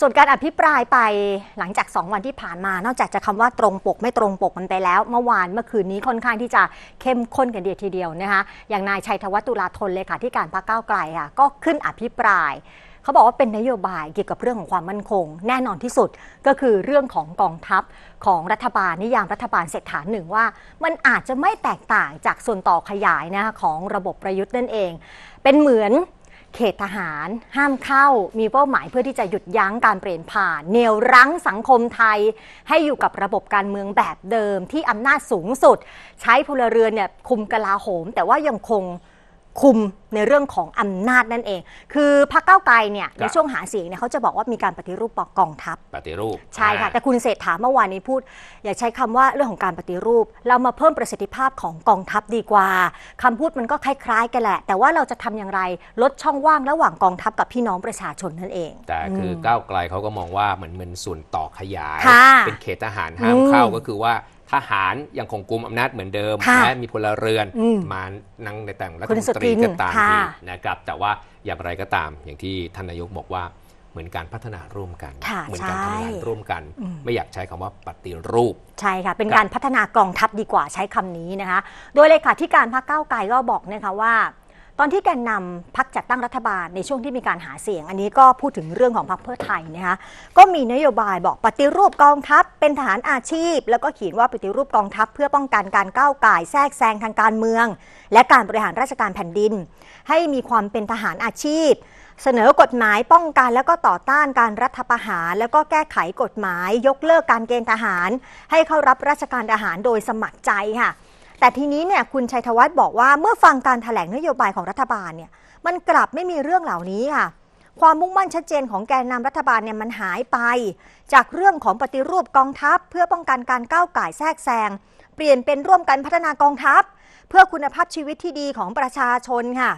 ส่วนการอภิปรายไปหลังจาก 2 วันที่ผ่านมา นอกจากจะคำว่าตรงปกไม่ตรงปกมันไปแล้ว เมื่อวานเมื่อคืนนี้ค่อนข้างที่จะเข้มข้นกันเดียวทีเดียวนะคะอย่างนายชัยธวัฒน์ตุลาธนเลขาธิการพรรคก้าวไกลค่ะก็ขึ้นอภิปรายเขาบอกว่าเป็นนโยบายเกี่ยวกับเรื่องของความมั่นคง แน่นอนที่สุดก็คือเรื่องของกองทัพของรัฐบาลนิยามรัฐบาลเศรษฐาหนึ่งว่า มันอาจจะไม่แตกต่างจากส่วนต่อขยายนะคะของระบบประยุทธ์นั่นเอง เป็นเหมือน เขตทหาร ห้ามเข้า มีเป้าหมายเพื่อที่จะหยุดยั้งการเปลี่ยนผ่านเนวรั้งสังคมไทย ให้อยู่กับระบบการเมืองแบบเดิมที่อำนาจสูงสุด ใช้พลเรือนเนี่ยคุมกลาโหม แต่ว่ายังคง คุมในเรื่องของอำนาจนั่นเอง คือพรรคก้าวไกลเนี่ยครับในช่วงหาเสียงเนี่ยเขาจะบอกว่ามีการปฏิรูปกองทัพ ปฏิรูปใช่ค่ะอ่าแต่คุณเศรษฐาเมื่อวานนี้พูด อย่าใช้คำว่าเรื่องของการปฏิรูป เรามาเพิ่มประสิทธิภาพของกองทัพดีกว่าคำพูดมันก็คล้ายๆ กันแหละ แต่ว่าเราจะทำอย่างไรลดช่องว่างระหว่างกองทัพกับพี่น้องประชาชนนั่นเอง แต่คือก้าวไกลเขาก็มองว่าเหมือนเป็นส่วนต่อขยายค่ะเป็นเขตทหารห้ามอืมเข้าก็คือว่า ทหารยังคงกุมอำนาจเหมือนเดิมค่ะและมีพลเรือนอืมมานั่งในแต่งรัฐคุณมนสุตทิรีนก็ตามค่ะ ทีนะครับ แต่ว่าอย่างไรก็ตามอย่างที่ท่านนายกบอกว่าเหมือนการพัฒนาร่วมกัน ค่ะเหมือนการทำงานใช่ร่วมกัน อืม ไม่อยากใช้คำว่าปฏิรูป ใช่ค่ะ เป็นครับ การพัฒนากองทัพดีกว่าใช้คำนี้นะคะ โดยเลขาธิการพรรคก้าวไกลก็บอกนะคะว่า ตอนที่แกนนำพักจัดตั้งรัฐบาลในช่วงที่มีการหาเสียง อันนี้ก็พูดถึงเรื่องของพรรคเพื่อไทยนะคะก็มีนโยบายบอกปฏิรูปกองทัพเป็นทหารอาชีพ แล้วก็เขียนว่าปฏิรูปกองทัพ เพื่อป้องกันการก้าวไก่แทรกแซงทางการเมือง และการบริหารราชการแผ่นดิน ให้มีความเป็นทหารอาชีพ เสนอกฎหมายป้องกันแล้วก็ต่อต้านการรัฐประหาร แล้วก็แก้ไขกฎหมาย ยกเลิกการเกณฑ์ทหาร ให้เข้ารับราชการทหารโดยสมัครใจค่ะ แต่ทีนี้เนี่ยคุณชัยธวัฒน์บอกว่าเมื่อฟังการถแถลงนโยบายของรัฐบาลเนี่ยมันกลับไม่มีเรื่องเหล่านี้ค่ะ ความมุ่งมั่นชัดเจนของแกนนำรัฐบาลเนี่ยมันหายไป จากเรื่องของปฏิรูปกองทัพ เพื่อป้องกันการก้าวไก่แทรกแซงเปลี่ยนเป็นร่วมกันพัฒนากองทัพ เพื่อคุณภาพชีวิตที่ดีของประชาชนค่ะ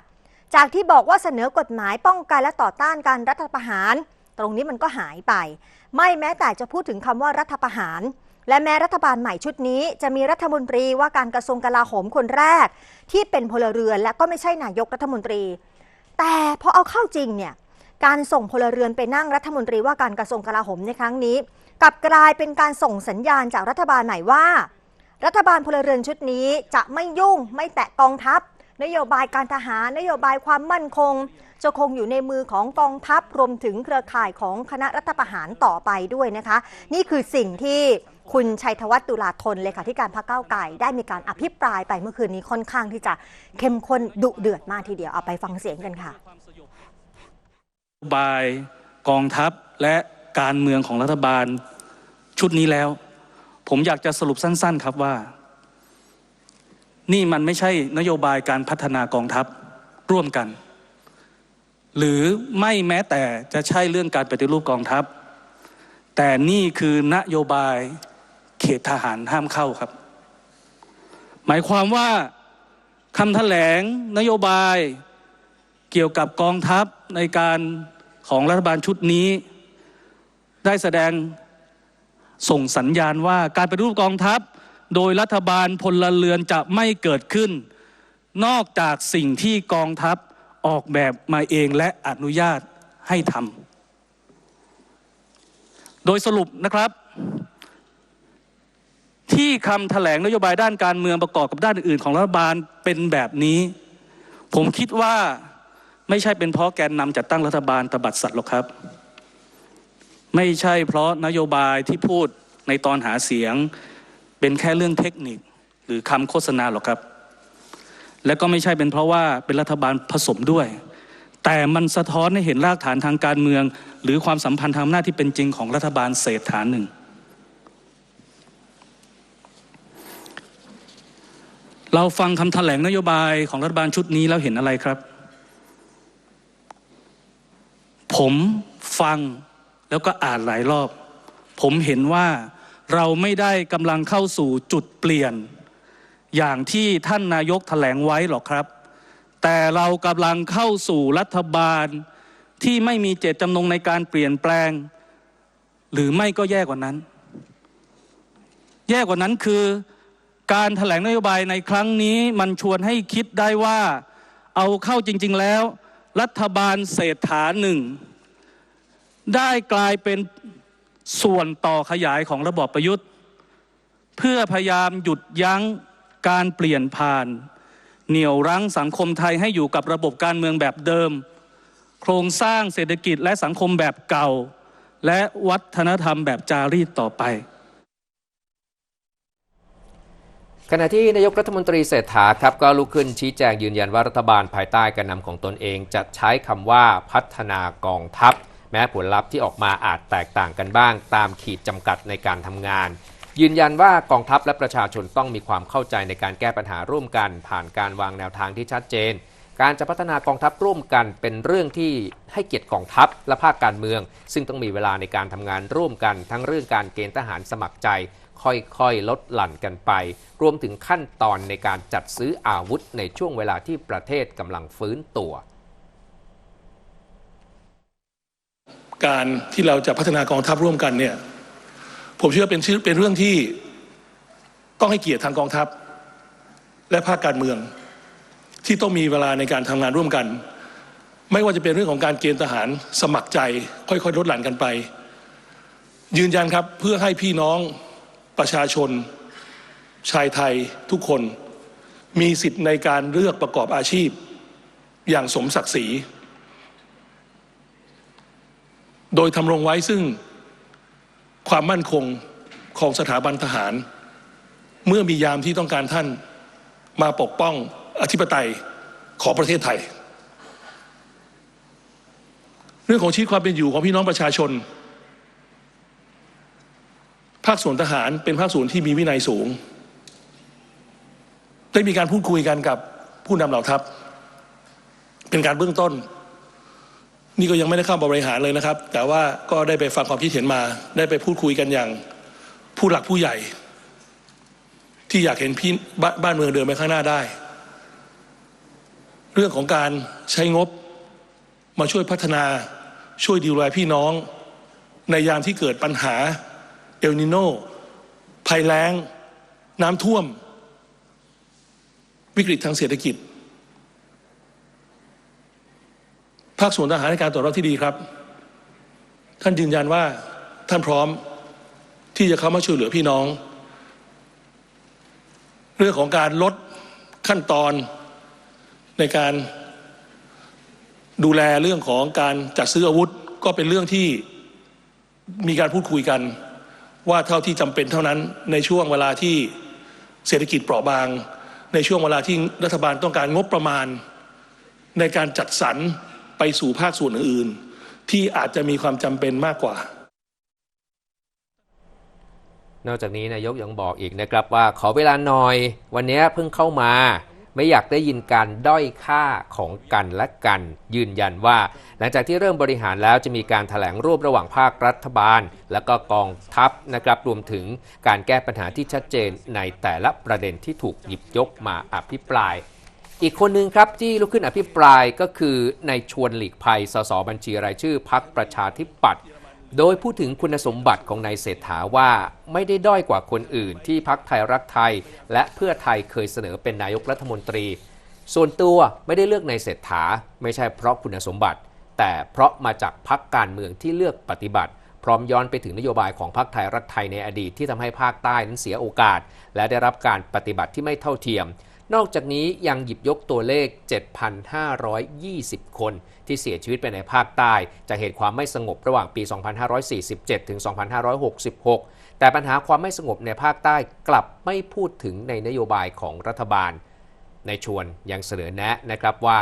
จากที่บอกว่าเสนอกฎหมายป้องกันและต่อต้านการรัฐประหาร ตรงนี้มันก็หายไป ไม่แม้แต่จะพูดถึงคำว่ารัฐประหาร และแม้รัฐบาลใหม่ชุดนี้ จะมีรัฐมนตรีว่าการกระทรวงกลาโหมคนแรก ที่เป็นพลเรือนและก็ไม่ใช่นายกรัฐมนตรี แต่พอเอาเข้าจริงเนี่ยการส่งพลเรือนไปนั่งรัฐมนตรีว่าการกระทรวงกลาโหมในครั้งนี้กลับกลายเป็นการส่งสัญญาณจากรัฐบาลใหม่ว่า รัฐบาลพลเรือนชุดนี้จะไม่ยุ่งไม่แตะกองทัพ นโยบายการทหารนโยบายความมั่นคง จะคงอยู่ในมือของกองทัพรวมถึงเครือข่ายของคณะรัฐประหารต่อไปด้วยนะคะ นี่คือสิ่งที่คุณชัยธวัฒน์ตุลาธนเลขาธิการพรรคก้าไกลได้มีการอภิปรายไปเมื่อคืนนี้ค่อนข้างที่จะเข้มข้นดุเดือดมากทีเดียวเอาไปฟังเสียงกันค่ะนโยบายกองทัพและการเมืองของรัฐบาลชุดนี้แล้ว ผมอยากจะสรุปสั้น ๆ ครับว่า นี่มันไม่ใช่นโยบายการพัฒนากองทัพร่วมกัน หรือไม่แม้แต่จะใช่เรื่องการปฏิรูปกองทัพ แต่นี่คือนโยบายเขตทหารห้ามเข้าครับ หมายความว่าคำแถลงนโยบายเกี่ยวกับกองทัพในการของรัฐบาลชุดนี้ ได้แสดงส่งสัญญาณว่าการปฏิรูปกองทัพ โดยรัฐบาลพลเรือนจะไม่เกิดขึ้น นอกจากสิ่งที่กองทัพออกแบบมาเองและอนุญาตให้ทำโดยสรุปนะครับ ที่คำแถลงนโยบายด้านการเมืองประกอบกับด้านอื่นของรัฐบาลเป็นแบบนี้ ผมคิดว่าไม่ใช่เป็นเพราะแกนนำจัดตั้งรัฐบาลตบัดสัตว์หรอกครับ ไม่ใช่เพราะนโยบายที่พูดในตอนหาเสียง เป็นแค่เรื่องเทคนิคหรือคำโฆษณาหรอกครับ และก็ไม่ใช่เป็นเพราะว่าเป็นรัฐบาลผสมด้วย แต่มันสะท้อนให้เห็นรากฐานทางการเมือง หรือความสัมพันธ์ทางอำนาจที่เป็นจริงของรัฐบาลเศรษฐานหนึ่ง เราฟังคำแถลงนโยบายของรัฐบาลชุดนี้แล้วเห็นอะไรครับ ผมฟังแล้วก็อ่านหลายรอบ ผมเห็นว่า เราไม่ได้กำลังเข้าสู่จุดเปลี่ยน อย่างที่ท่านนายกแถลงไว้หรอกครับ แต่เรากำลังเข้าสู่รัฐบาลที่ไม่มีเจตจำนงในการเปลี่ยนแปลง หรือไม่ก็แย่กว่านั้น แย่กว่านั้นคือการแถลงนโยบายในครั้งนี้มันชวนให้คิดได้ว่า เอาเข้าจริง ๆแล้ว รัฐบาลเศรษฐาหนึ่งได้กลายเป็น ส่วนต่อขยายของระบอบประยุทธ์ เพื่อพยายามหยุดยั้งการเปลี่ยนผ่าน เหนี่ยวรั้งสังคมไทยให้อยู่กับระบบการเมืองแบบเดิม โครงสร้างเศรษฐกิจและสังคมแบบเก่า และวัฒนธรรมแบบจารีตต่อไปขณะที่นายกรัฐมนตรีเศรษฐาครับก็ลุกขึ้นชี้แจงยืนยันว่ารัฐบาลภายใต้การนำของตนเองจะใช้คำว่าพัฒนากองทัพ แม้ผลลัพธ์ที่ออกมาอาจแตกต่างกันบ้าง ตามขีดจำกัดในการทำงาน ยืนยันว่ากองทัพและประชาชนต้องมีความเข้าใจในการแก้ปัญหาร่วมกัน ผ่านการวางแนวทางที่ชัดเจน การจะพัฒนากองทัพร่วมกันเป็นเรื่องที่ให้เกียรติกองทัพและภาคการเมือง ซึ่งต้องมีเวลาในการทำงานร่วมกัน ทั้งเรื่องการเกณฑ์ทหารสมัครใจค่อยๆ ลดหลั่นกันไป รวมถึงขั้นตอนในการจัดซื้ออาวุธในช่วงเวลาที่ประเทศกำลังฟื้นตัว การที่เราจะพัฒนากองทัพร่วมกันเนี่ยผมเชื่อเป็นชื่อเป็นเรื่องที่ต้องให้เกียรติทางกองทัพ และภาคการเมือง ที่ต้องมีเวลาในการทำงานร่วมกัน ไม่ว่าจะเป็นเรื่องของการเกณฑ์ทหารสมัครใจ ค่อยๆลดหลั่นกันไป ยืนยันครับเพื่อให้พี่น้องประชาชน ชายไทยทุกคน มีสิทธิ์ในการเลือกประกอบอาชีพ อย่างสมศักดิ์ศรี โดยทำรงไว้ซึ่งความมั่นคงของสถาบันทหาร เมื่อมียามที่ต้องการท่านมาปกป้องอธิปไตยของประเทศไทย เรื่องของชีวิตความเป็นอยู่ของพี่น้องประชาชน ภาคส่วนทหารเป็นภาคส่วนที่มีวินัยสูง ได้มีการพูดคุยกันกับผู้นำเหล่าทัพ เป็นการเบื้องต้น นี่ก็ยังไม่ได้เข้าบริหารเลยนะครับ แต่ว่าก็ได้ไปฟังความคิดเห็นมา ได้ไปพูดคุยกันอย่างผู้หลักผู้ใหญ่ ที่อยากเห็นพี่บ,บ้านเมืองเดินไปข้างหน้าได้ เรื่องของการใช้งบมาช่วยพัฒนาช่วยดูแลพี่น้อง ในยามที่เกิดปัญหาเอลนิโนภัยแล้ง น้ำท่วม วิกฤตทางเศรษฐกิจ ภาคส่วนทหารในการตอบรับที่ดีครับ ท่านยืนยันว่าท่านพร้อมที่จะเข้ามาช่วยเหลือพี่น้อง เรื่องของการลดขั้นตอนในการดูแลเรื่องของการจัดซื้ออาวุธก็เป็นเรื่องที่มีการพูดคุยกัน ว่าเท่าที่จำเป็นเท่านั้นในช่วงเวลาที่เศรษฐกิจเปราะบาง ในช่วงเวลาที่รัฐบาลต้องการงบประมาณ ในการจัดสรร ไปสู่ภาคส่วนอื่นๆ ที่อาจจะมีความจำเป็นมากกว่า นอกจากนี้นายกยังบอกอีกนะครับว่าขอเวลาหน่อย วันนี้เพิ่งเข้ามา ไม่อยากได้ยินการด้อยค่าของกันและกัน ยืนยันว่า หลังจากที่เริ่มบริหารแล้วจะมีการถแถลงร่วมระหว่างภาครัฐบาล และก็กองทัพนะครับรวมถึงการแก้ปัญหาที่ชัดเจนในแต่ละประเด็นที่ถูกหยิบยกมาอภิปราย อีกคนหนึ่งครับที่ลุกขึ้นอภิปรายก็คือในชวนหลีกภัยสสบัญชีรายชื่อพักประชาธิปัตย์โดยพูดถึงคุณสมบัติของนายเศรษฐาว่าไม่ได้ด้อยกว่าคนอื่นที่พักไทยรักไทย และเพื่อไทยเคยเสนอเป็นนายกรัฐมนตรี ส่วนตัวไม่ได้เลือกนายเศรษฐา ไม่ใช่เพราะคุณสมบัติ แต่เพราะมาจากพักการเมืองที่เลือกปฏิบัติ พร้อมย้อนไปถึงนโยบายของพักไทยรักไทยในอดีตที่ทำให้ภาคใต้นั้นเสียโอกาส และได้รับการปฏิบัติที่ไม่เท่าเทียม นอกจากนี้ยังหยิบยกตัวเลข 7,520 คนที่เสียชีวิตไปในภาคใต้ จากเหตุความไม่สงบระหว่างปี 2547 ถึง 2566 แต่ปัญหาความไม่สงบในภาคใต้กลับไม่พูดถึงในนโยบายของรัฐบาล ในชวนยังเสนอแนะนะครับว่า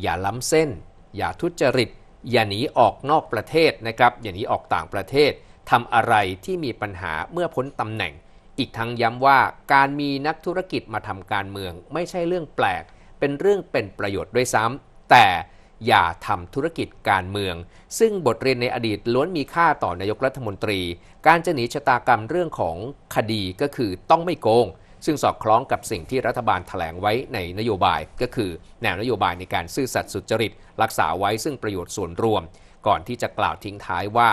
อย่าล้ำเส้น อย่าทุจริต อย่าหนีออกนอกประเทศนะครับอย่าหนีออกต่างประเทศทำอะไรที่มีปัญหาเมื่อพ้นตำแหน่ง อีกทั้งย้ำว่าการมีนักธุรกิจมาทำการเมือง ไม่ใช่เรื่องแปลก เป็นเรื่องเป็นประโยชน์ด้วยซ้ำแต่อย่าทำธุรกิจการเมือง ซึ่งบทเรียนในอดีตล้วนมีค่าต่อนายกรัฐมนตรี การจะหนีชะตากรรมเรื่องของคดีก็คือต้องไม่โกง ซึ่งสอดคล้องกับสิ่งที่รัฐบาลแถลงไว้ในนโยบาย ก็คือแนวนโยบายในการซื่อสัตย์สุจริต รักษาไว้ซึ่งประโยชน์ส่วนรวม ก่อนที่จะกล่าวทิ้งท้ายว่า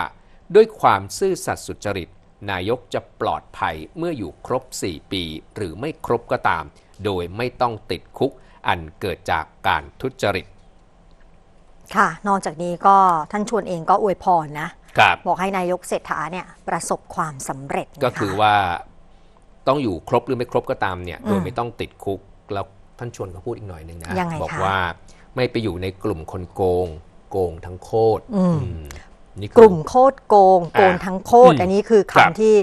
ด้วยความซื่อสัตย์สุจริต นายกจะปลอดภัยเมื่ออยู่ครบ 4 ปี หรือไม่ครบก็ตาม โดยไม่ต้องติดคุกอันเกิดจากการทุจริต ค่ะ นอกจากนี้ก็ท่านชวนเองก็อวยพรนะครับบอกให้นายกเศรษฐาเนี่ยประสบความสำเร็จนะะก็คือว่าต้องอยู่ครบหรือไม่ครบก็ตามเนี่ยอืมโดยไม่ต้องติดคุกแล้วท่านชวนก็พูดอีกหน่อยหนึ่งนะยังไงบอกคะว่าไม่ไปอยู่ในกลุ่มคนโกง โกงทั้งโคตรอืมอืมนี่คือ กลุ่มโคตรโกง โกงทั้งโคตรอืมอันนี้คือครับคำที่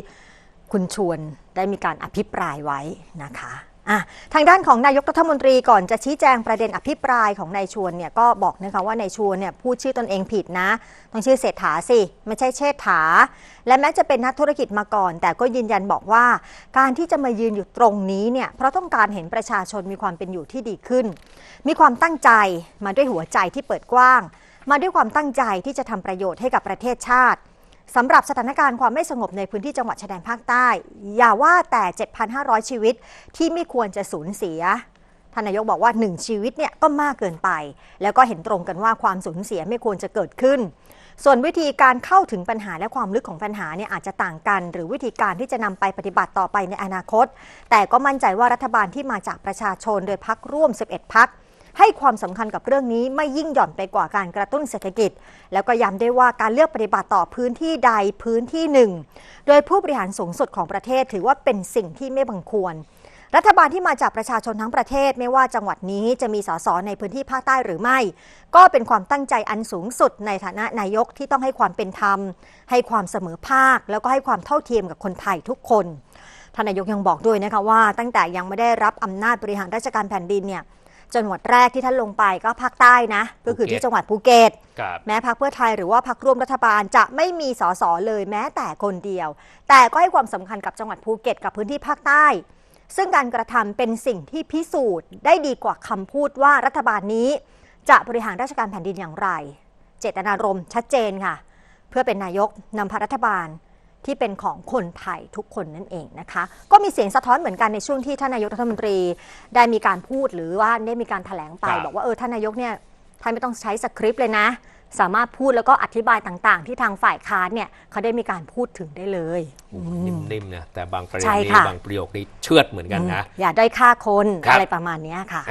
คุณชวนได้มีการอภิปรายไว้นะคะอะทางด้านของนายกรัฐมนตรีก่อนจะชี้แจงประเด็นอภิปรายของนายชวนเนี่ยก็บอกนะคะว่านายชวนเนี่ยพูดชื่อตนเองผิดนะ ต้องชื่อเศรษฐาสิไม่ใช่เชษฐา และแม้จะเป็นนักธุรกิจมาก่อน แต่ก็ยืนยันบอกว่า การที่จะมายืนอยู่ตรงนี้เนี่ยเพราะต้องการเห็นประชาชนมีความเป็นอยู่ที่ดีขึ้น มีความตั้งใจมาด้วยหัวใจที่เปิดกว้าง มาด้วยความตั้งใจที่จะทำประโยชน์ให้กับประเทศชาติสำหรับสถานการณ์ความไม่สงบในพื้นที่จังหวัดชายแดนภาคใต้ อย่าว่าแต่ 7,500 ชีวิตที่ไม่ควรจะสูญเสียท่านนายกบอกว่า 1 ชีวิตเนี่ยก็มากเกินไป แล้วก็เห็นตรงกันว่าความสูญเสียไม่ควรจะเกิดขึ้น ส่วนวิธีการเข้าถึงปัญหาและความลึกของปัญหาเนี่ยอาจจะต่างกัน หรือวิธีการที่จะนำไปปฏิบัติต่อไปในอนาคต แต่ก็มั่นใจว่ารัฐบาลที่มาจากประชาชนโดยพักร่วม 11พัก ให้ความสำคัญกับเรื่องนี้ไม่ยิ่งหย่อนไปกว่าการกระตุ้นเศรษฐกิจ แล้วก็ย้ำได้ว่าการเลือกปฏิบัติต่อพื้นที่ใดพื้นที่หนึ่ง โดยผู้บริหารสูงสุดของประเทศถือว่าเป็นสิ่งที่ไม่บังควร รัฐบาลที่มาจากประชาชนทั้งประเทศไม่ว่าจังหวัดนี้จะมีสสในพื้นที่ภาคใต้หรือไม่ ก็เป็นความตั้งใจอันสูงสุดในฐานะนายกที่ต้องให้ความเป็นธรรม ให้ความเสมอภาค แล้วก็ให้ความเท่าเทียมกับคนไทยทุกคนท่านนายกยังบอกด้วยนะคะว่า ตั้งแต่ยังไม่ได้รับอำนาจบริหารราชการแผ่นดินเนี่ย จังหวัดแรกที่ท่านลงไปก็ภาคใต้นะ ก็คือที่จังหวัดภูเก็ต ครับ แม้พักเพื่อไทยหรือว่าพักร่วมรัฐบาลจะไม่มีสสเลยแม้แต่คนเดียว แต่ก็ให้ความสำคัญกับจังหวัดภูเก็ตกับพื้นที่ภาคใต้ ซึ่งการกระทำเป็นสิ่งที่พิสูจน์ได้ดีกว่าคำพูดว่ารัฐบาลนี้ จะบริหารราชการแผ่นดินอย่างไร เจตนารมณ์ชัดเจนค่ะ เพื่อเป็นนายกนำพารัฐบาล ที่เป็นของคนไทยทุกคนนั่นเองนะคะ ก็มีเสียงสะท้อนเหมือนกันในช่วงที่ท่านนายกรัฐมนตรีได้มีการพูดหรือว่าได้มีการแถลงไปครับบอกว่าเออท่านนายกเนี่ยท่านไม่ต้องใช้สคริปต์เลยนะ สามารถพูดแล้วก็อธิบายต่างๆ ที่ทางฝ่ายค้านเนี่ยเขาได้มีการพูดถึงได้เลยโอ้โหนิ่มๆนะแต่บางประเด็นใช่นี้ค่ะบางประโยคนี้เชือดเหมือนกันนะอย่าด้อยค่าคนครับอะไรประมาณเนี้ยค่ะ